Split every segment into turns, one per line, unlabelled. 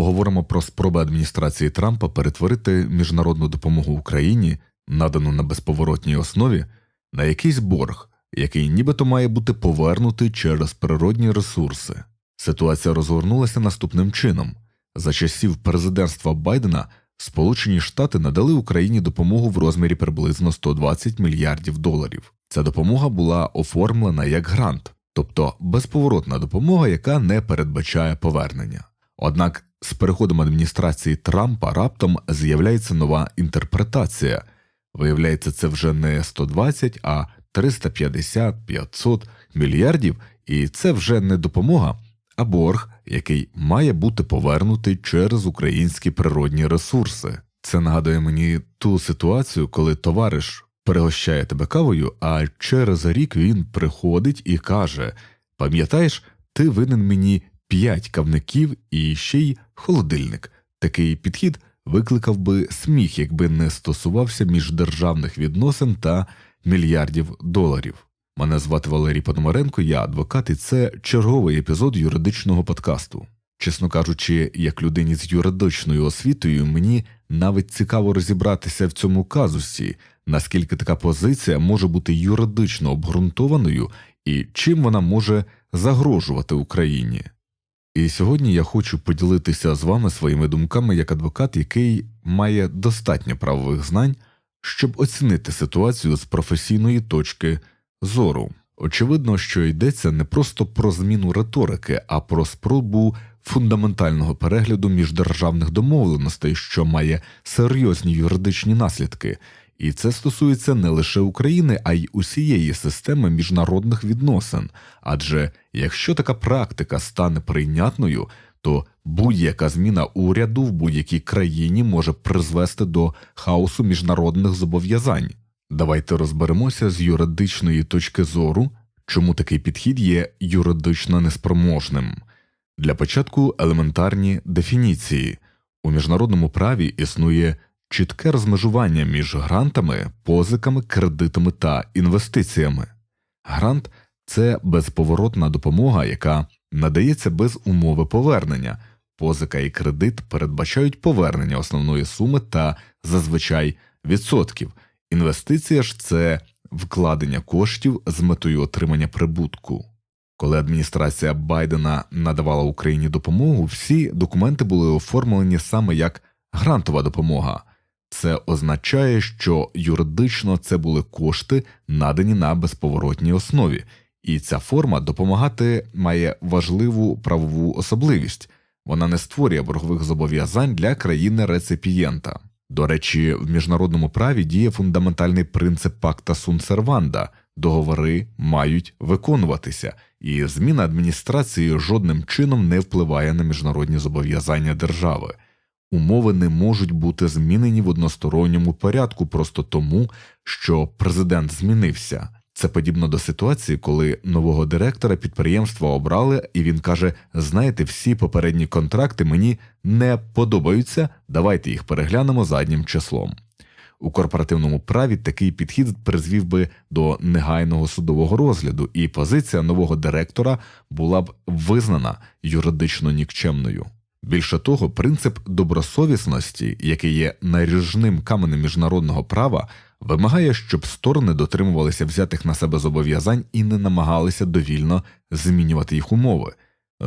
Поговоримо про спроби адміністрації Трампа перетворити міжнародну допомогу Україні, надану на безповоротній основі, на якийсь борг, який нібито має бути повернутий через природні ресурси. Ситуація розгорнулася наступним чином за часів президентства Байдена Сполучені Штати надали Україні допомогу в розмірі приблизно 120 мільярдів доларів. Ця допомога була оформлена як грант, тобто безповоротна допомога, яка не передбачає повернення. Однак з переходом адміністрації Трампа раптом з'являється нова інтерпретація. Виявляється, це вже не 120, а 350-500 мільярдів, і це вже не допомога, а борг, який має бути повернутий через українські природні ресурси. Це нагадує мені ту ситуацію, коли товариш перегощає тебе кавою, а через рік він приходить і каже: Пам'ятаєш, ти винен мені п'ять кавників і ще й холодильник. Такий підхід викликав би сміх, якби не стосувався міждержавних відносин та мільярдів доларів. Мене звати Валерій Пономаренко, я адвокат, і це черговий епізод юридичного подкасту. Чесно кажучи, як людині з юридичною освітою, мені навіть цікаво розібратися в цьому казусі, наскільки така позиція може бути юридично обґрунтованою і чим вона може загрожувати Україні. І сьогодні я хочу поділитися з вами своїми думками як адвокат, який має достатньо правових знань, щоб оцінити ситуацію з професійної точки зору. Очевидно, що йдеться не просто про зміну риторики, а про спробу фундаментального перегляду міждержавних домовленостей, що має серйозні юридичні наслідки, і це стосується не лише України, а й усієї системи міжнародних відносин. Адже якщо така практика стане прийнятною, то будь-яка зміна уряду в будь-якій країні може призвести до хаосу міжнародних зобов'язань. Давайте розберемося з юридичної точки зору, чому такий підхід є юридично неспроможним. Для початку елементарні дефініції у міжнародному праві існує чітке розмежування між грантами, позиками, кредитами та інвестиціями. Грант це безповоротна допомога, яка надається без умови повернення. Позика і кредит передбачають повернення основної суми та зазвичай відсотків. Інвестиція ж це вкладення коштів з метою отримання прибутку. Коли адміністрація Байдена надавала Україні допомогу, всі документи були оформлені саме як грантова допомога. Це означає, що юридично це були кошти, надані на безповоротній основі, і ця форма допомагати має важливу правову особливість вона не створює боргових зобов'язань для країни реципієнта. До речі, в міжнародному праві діє фундаментальний принцип пакта сун-серванда договори мають виконуватися, і зміна адміністрації жодним чином не впливає на міжнародні зобов'язання держави. Умови не можуть бути змінені в односторонньому порядку просто тому, що президент змінився. Це подібно до ситуації, коли нового директора підприємства обрали, і він каже: знаєте, всі попередні контракти мені не подобаються, давайте їх переглянемо заднім числом. У корпоративному праві такий підхід призвів би до негайного судового розгляду, і позиція нового директора була б визнана юридично нікчемною. Більше того, принцип добросовісності, який є наріжним каменем міжнародного права, вимагає, щоб сторони дотримувалися взятих на себе зобов'язань і не намагалися довільно змінювати їх умови.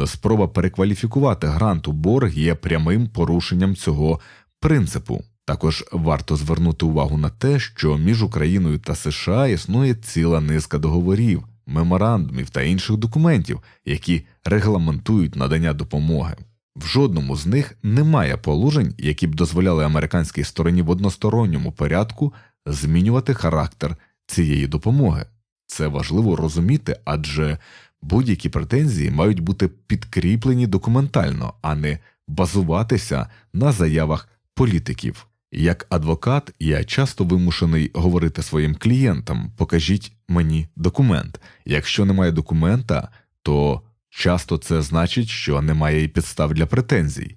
Спроба перекваліфікувати грант у борг є прямим порушенням цього принципу. Також варто звернути увагу на те, що між Україною та США існує ціла низка договорів, меморандумів та інших документів, які регламентують надання допомоги. В жодному з них немає положень, які б дозволяли американській стороні в односторонньому порядку змінювати характер цієї допомоги. Це важливо розуміти, адже будь-які претензії мають бути підкріплені документально, а не базуватися на заявах політиків. Як адвокат, я часто вимушений говорити своїм клієнтам покажіть мені документ. Якщо немає документа, то часто це значить, що немає і підстав для претензій.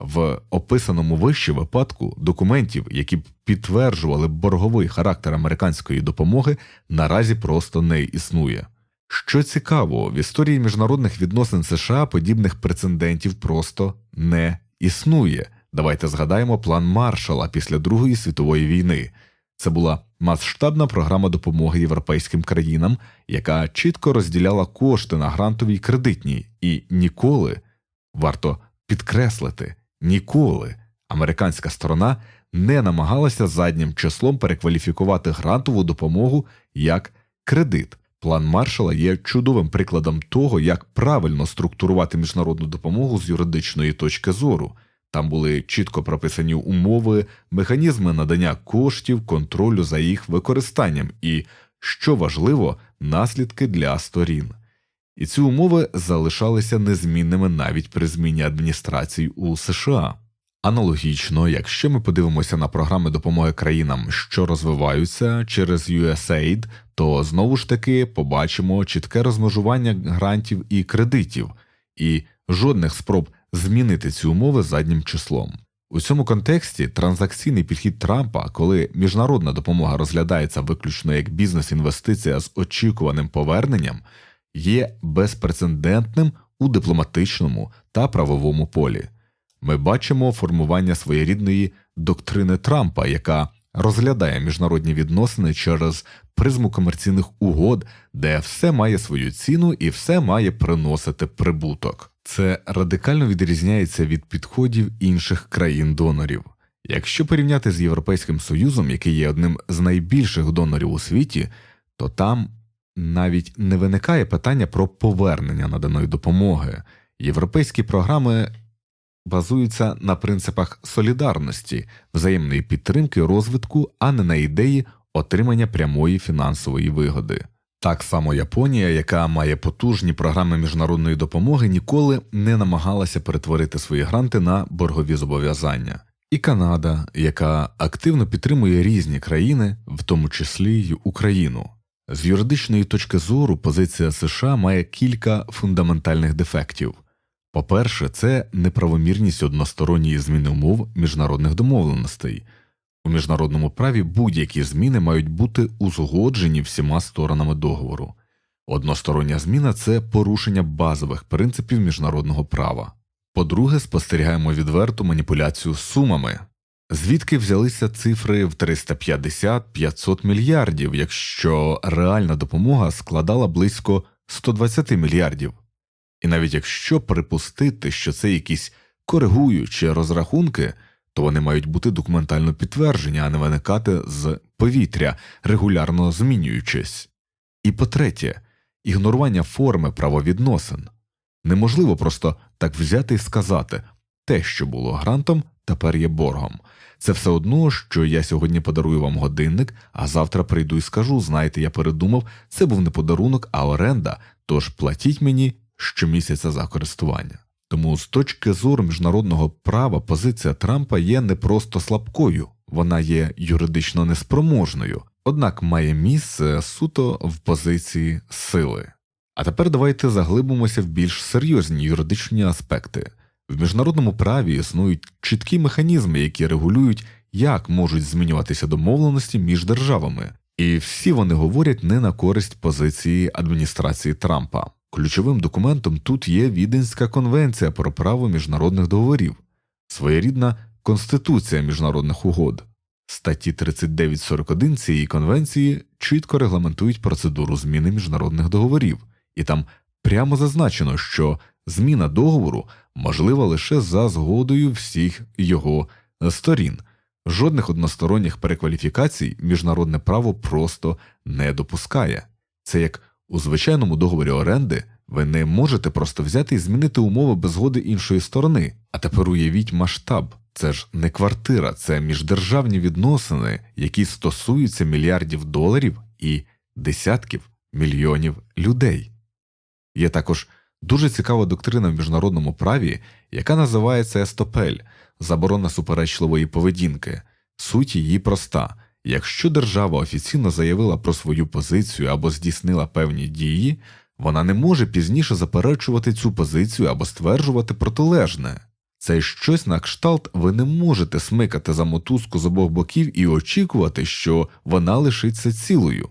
В описаному вище випадку документів, які б підтверджували борговий характер американської допомоги, наразі просто не існує. Що цікаво, в історії міжнародних відносин США подібних прецедентів просто не існує. Давайте згадаємо план Маршала після Другої світової війни. Це була масштабна програма допомоги європейським країнам, яка чітко розділяла кошти на грантові й кредитні, і ніколи варто підкреслити ніколи американська сторона не намагалася заднім числом перекваліфікувати грантову допомогу як кредит. План Маршала є чудовим прикладом того, як правильно структурувати міжнародну допомогу з юридичної точки зору. Там були чітко прописані умови, механізми надання коштів, контролю за їх використанням і, що важливо, наслідки для сторін. І ці умови залишалися незмінними навіть при зміні адміністрацій у США. Аналогічно, якщо ми подивимося на програми допомоги країнам, що розвиваються через USAID, то знову ж таки побачимо чітке розмежування грантів і кредитів, і жодних спроб змінити ці умови заднім числом. У цьому контексті транзакційний підхід Трампа, коли міжнародна допомога розглядається виключно як бізнес-інвестиція з очікуваним поверненням, є безпрецедентним у дипломатичному та правовому полі. Ми бачимо формування своєрідної доктрини Трампа, яка розглядає міжнародні відносини через призму комерційних угод, де все має свою ціну і все має приносити прибуток. Це радикально відрізняється від підходів інших країн-донорів. Якщо порівняти з Європейським Союзом, який є одним з найбільших донорів у світі, то там навіть не виникає питання про повернення наданої допомоги. Європейські програми базуються на принципах солідарності, взаємної підтримки розвитку, а не на ідеї отримання прямої фінансової вигоди. Так само Японія, яка має потужні програми міжнародної допомоги, ніколи не намагалася перетворити свої гранти на боргові зобов'язання. І Канада, яка активно підтримує різні країни, в тому числі й Україну. З юридичної точки зору позиція США має кілька фундаментальних дефектів. По-перше, це неправомірність односторонньої зміни умов міжнародних домовленостей. У міжнародному праві будь-які зміни мають бути узгоджені всіма сторонами договору. Одностороння зміна це порушення базових принципів міжнародного права. По-друге, спостерігаємо відверту маніпуляцію з сумами. Звідки взялися цифри в 350-500 мільярдів, якщо реальна допомога складала близько 120 мільярдів? І навіть якщо припустити, що це якісь коригуючі розрахунки, то вони мають бути документально підтверджені, а не виникати з повітря, регулярно змінюючись. І по третє, ігнорування форми правовідносин неможливо просто так взяти і сказати те, що було грантом, тепер є боргом. Це все одно, що я сьогодні подарую вам годинник, а завтра прийду і скажу: знаєте, я передумав, це був не подарунок, а оренда, тож платіть мені щомісяця за користування. Тому з точки зору міжнародного права позиція Трампа є не просто слабкою, вона є юридично неспроможною, однак має місце суто в позиції сили. А тепер давайте заглибимося в більш серйозні юридичні аспекти. В міжнародному праві існують чіткі механізми, які регулюють, як можуть змінюватися домовленості між державами, і всі вони говорять не на користь позиції адміністрації Трампа. Ключовим документом тут є Віденська конвенція про право міжнародних договорів, своєрідна Конституція міжнародних угод. Статті 39.41 цієї конвенції чітко регламентують процедуру зміни міжнародних договорів, і там прямо зазначено, що зміна договору можлива лише за згодою всіх його сторін. Жодних односторонніх перекваліфікацій міжнародне право просто не допускає. Це як у звичайному договорі оренди ви не можете просто взяти і змінити умови без згоди іншої сторони. А тепер уявіть масштаб. Це ж не квартира, це міждержавні відносини, які стосуються мільярдів доларів і десятків мільйонів людей. Є також дуже цікава доктрина в міжнародному праві, яка називається естопель заборона суперечливої поведінки. Суть її проста. Якщо держава офіційно заявила про свою позицію або здійснила певні дії, вона не може пізніше заперечувати цю позицію або стверджувати протилежне. Це щось на кшталт ви не можете смикати за мотузку з обох боків і очікувати, що вона лишиться цілою.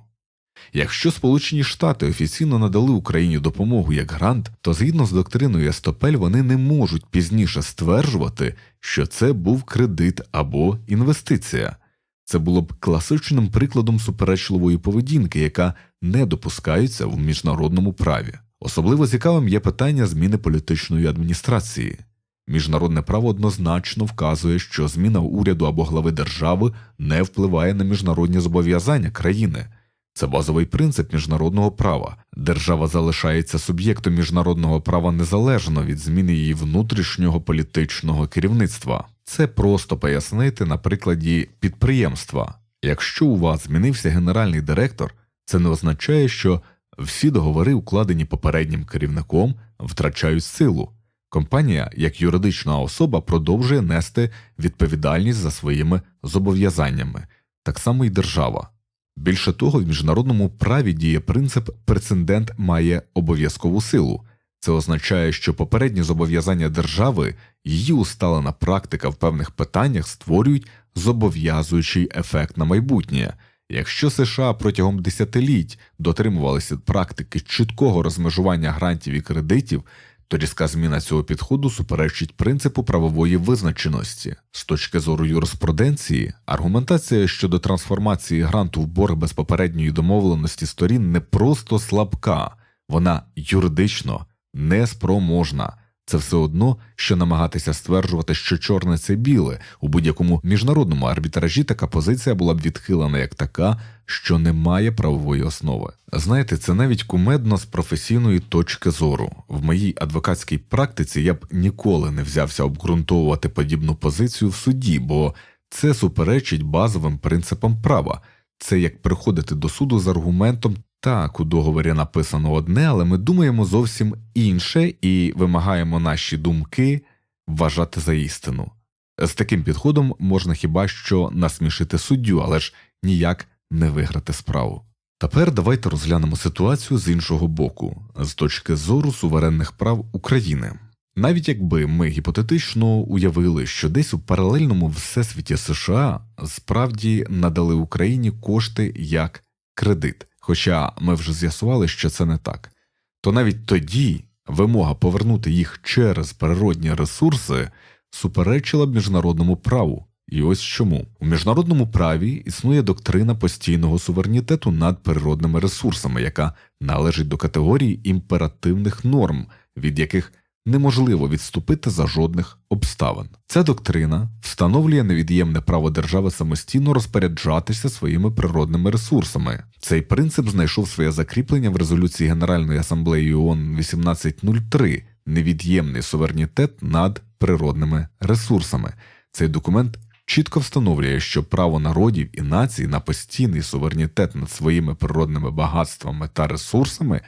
Якщо Сполучені Штати офіційно надали Україні допомогу як грант, то згідно з доктриною Естопель вони не можуть пізніше стверджувати, що це був кредит або інвестиція. Це було б класичним прикладом суперечливої поведінки, яка не допускається в міжнародному праві. Особливо цікавим є питання зміни політичної адміністрації. Міжнародне право однозначно вказує, що зміна уряду або глави держави не впливає на міжнародні зобов'язання країни. Це базовий принцип міжнародного права. Держава залишається суб'єктом міжнародного права незалежно від зміни її внутрішнього політичного керівництва. Це просто пояснити на прикладі підприємства. Якщо у вас змінився генеральний директор, це не означає, що всі договори, укладені попереднім керівником, втрачають силу. Компанія, як юридична особа, продовжує нести відповідальність за своїми зобов'язаннями, так само й держава. Більше того, в міжнародному праві діє принцип прецедент має обов'язкову силу. Це означає, що попередні зобов'язання держави, її усталена практика в певних питаннях створюють зобов'язуючий ефект на майбутнє. Якщо США протягом десятиліть дотримувалися практики чіткого розмежування грантів і кредитів, то різка зміна цього підходу суперечить принципу правової визначеності. З точки зору юриспруденції, аргументація щодо трансформації гранту в борг без попередньої домовленості сторін не просто слабка, вона юридично неспроможна. Це все одно, що намагатися стверджувати, що чорне це біле. У будь-якому міжнародному арбітражі така позиція була б відхилена як така, що не має правової основи. Знаєте, це навіть кумедно з професійної точки зору. В моїй адвокатській практиці я б ніколи не взявся обґрунтовувати подібну позицію в суді, бо це суперечить базовим принципам права. Це як приходити до суду з аргументом так, у договорі написано одне, але ми думаємо зовсім інше і вимагаємо наші думки вважати за істину. З таким підходом можна хіба що насмішити суддю, але ж ніяк не виграти справу. Тепер давайте розглянемо ситуацію з іншого боку, з точки зору суверенних прав України. Навіть якби ми гіпотетично уявили, що десь у паралельному всесвіті США справді надали Україні кошти як кредит, хоча ми вже з'ясували, що це не так, то навіть тоді вимога повернути їх через природні ресурси суперечила б міжнародному праву. І ось чому у міжнародному праві існує доктрина постійного суверенітету над природними ресурсами, яка належить до категорії імперативних норм, від яких неможливо відступити за жодних обставин. Ця доктрина встановлює невід'ємне право держави самостійно розпоряджатися своїми природними ресурсами. Цей принцип знайшов своє закріплення в резолюції Генеральної асамблеї ООН 1803 невід'ємний суверенітет над природними ресурсами. Цей документ чітко встановлює, що право народів і націй на постійний суверенітет над своїми природними багатствами та ресурсами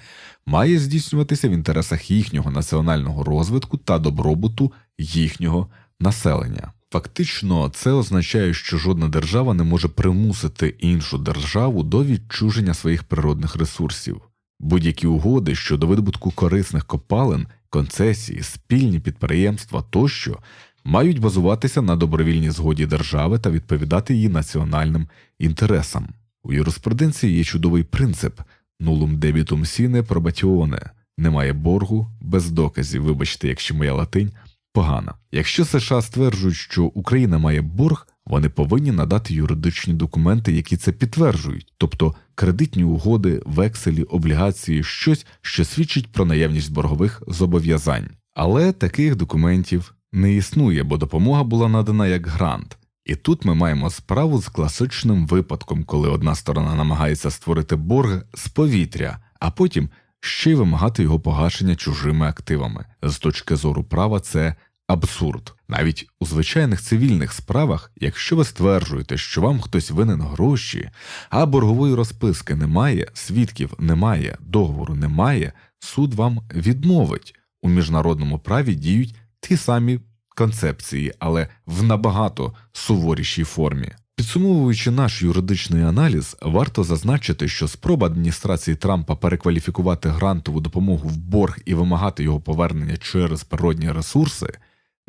має здійснюватися в інтересах їхнього національного розвитку та добробуту їхнього населення. Фактично, це означає, що жодна держава не може примусити іншу державу до відчуження своїх природних ресурсів. Будь-які угоди щодо видобутку корисних копалин, концесії, спільні підприємства тощо мають базуватися на добровільній згоді держави та відповідати її національним інтересам. У юриспруденції є чудовий принцип нулум дебітум сіне пробатіоне немає боргу без доказів. Вибачте, якщо моя латинь погана. Якщо США стверджують, що Україна має борг, вони повинні надати юридичні документи, які це підтверджують, тобто кредитні угоди, векселі, облігації, щось, що свідчить про наявність боргових зобов'язань. Але таких документів не існує, бо допомога була надана як грант. І тут ми маємо справу з класичним випадком, коли одна сторона намагається створити борг з повітря, а потім ще й вимагати його погашення чужими активами. З точки зору права, це абсурд. Навіть у звичайних цивільних справах, якщо ви стверджуєте, що вам хтось винен гроші, а боргової розписки немає, свідків немає, договору немає, суд вам відмовить. У міжнародному праві діють ті самі концепції, але в набагато суворішій формі. Підсумовуючи наш юридичний аналіз, варто зазначити, що спроба адміністрації Трампа перекваліфікувати грантову допомогу в борг і вимагати його повернення через природні ресурси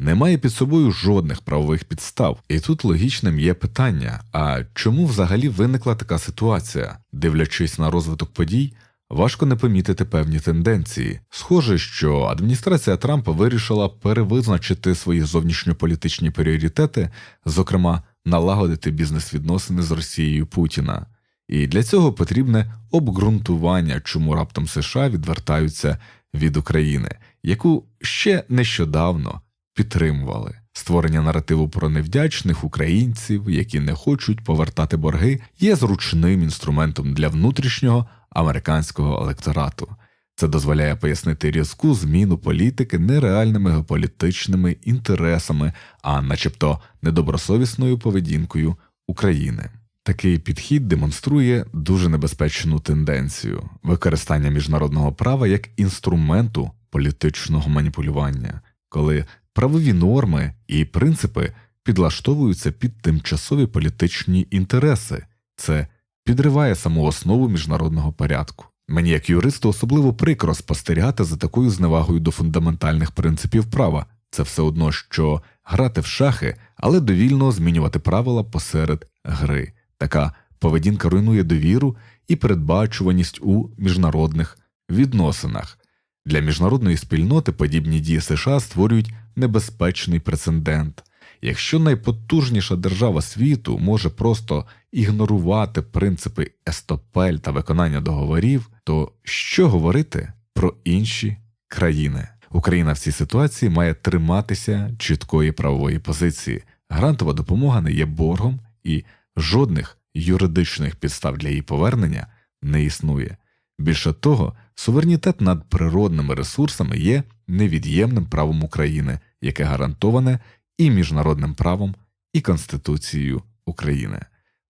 не має під собою жодних правових підстав. І тут логічним є питання: а чому взагалі виникла така ситуація? Дивлячись на розвиток подій, важко не помітити певні тенденції. Схоже, що адміністрація Трампа вирішила перевизначити свої зовнішньополітичні пріоритети, зокрема, налагодити бізнес-відносини з Росією Путіна. І для цього потрібне обґрунтування, чому раптом США відвертаються від України, яку ще нещодавно підтримували. Створення наративу про невдячних українців, які не хочуть повертати борги, є зручним інструментом для внутрішнього американського електорату. Це дозволяє пояснити різку зміну політики нереальними геополітичними інтересами, а начебто недобросовісною поведінкою України. Такий підхід демонструє дуже небезпечну тенденцію використання міжнародного права як інструменту політичного маніпулювання, коли правові норми і принципи підлаштовуються під тимчасові політичні інтереси, це підриває саму основу міжнародного порядку. Мені, як юристу, особливо прикро спостерігати за такою зневагою до фундаментальних принципів права. Це все одно, що грати в шахи, але довільно змінювати правила посеред гри. Така поведінка руйнує довіру і передбачуваність у міжнародних відносинах. Для міжнародної спільноти подібні дії США створюють небезпечний прецедент. Якщо найпотужніша держава світу може просто ігнорувати принципи естопель та виконання договорів, то що говорити про інші країни? Україна в цій ситуації має триматися чіткої правової позиції. Грантова допомога не є боргом і жодних юридичних підстав для її повернення не існує. Більше того, суверенітет над природними ресурсами є невід'ємним правом України, яке гарантоване і міжнародним правом, і Конституцією України.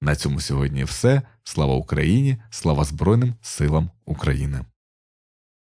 На цьому сьогодні все. Слава Україні, слава Збройним силам України.